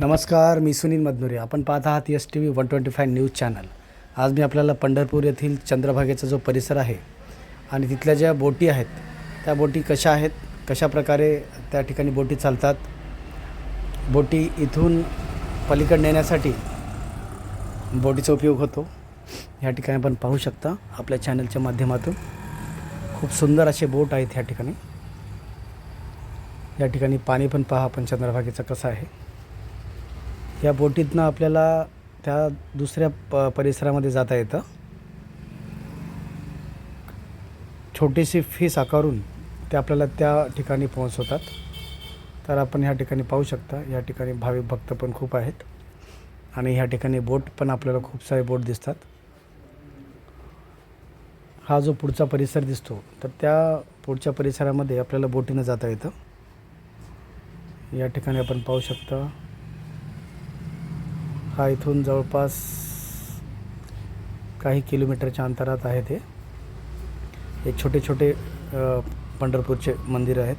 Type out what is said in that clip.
नमस्कार मी सुनील मदनुरे. आपण पाहत आहात S T V one twenty five news channel आज मी आपल्याला पंढरपूर येथील चंद्रभागेचा जो परिसर आहे आणि तिथल्या ज्या बोटी आहेत त्या बोटी कशा आहेत कशा प्रकारे त्या ठिकाणी बोटी चालतात बोटी इथून पलीकडे नेण्यासाठी बोटीचा उपयोग होतो या ठिकाणी आपण पाहू शकता आपल्या चॅनलच्या माध्यमातून. खूप सुंदर असे बोट आहेत ह्या ठिकाणी. या ठिकाणी पाणी पण पहा आपण चंद्रभागेचं कसं आहे. या बोटीतनं आपल्याला त्या दुसऱ्या प परिसरामध्ये जाता येतं. छोटीशी फी साकारून ते आपल्याला त्या ठिकाणी पोहोचवतात. तर आपण ह्या ठिकाणी पाहू शकता या ठिकाणी भाविक भक्त पण खूप आहेत. आणि ह्या ठिकाणी बोट पण आपल्याला खूप सारे बोट दिसतात. हा जो पुढचा परिसर दिसतो तर त्या पुढच्या परिसरामध्ये आपल्याला बोटीनं जाता येतं. या ठिकाणी आपण पाहू शकता हा इथून जवळपास काही किलोमीटरच्या अंतरात आहे ते. हे छोटे छोटे पंढरपूरचे मंदिर आहेत.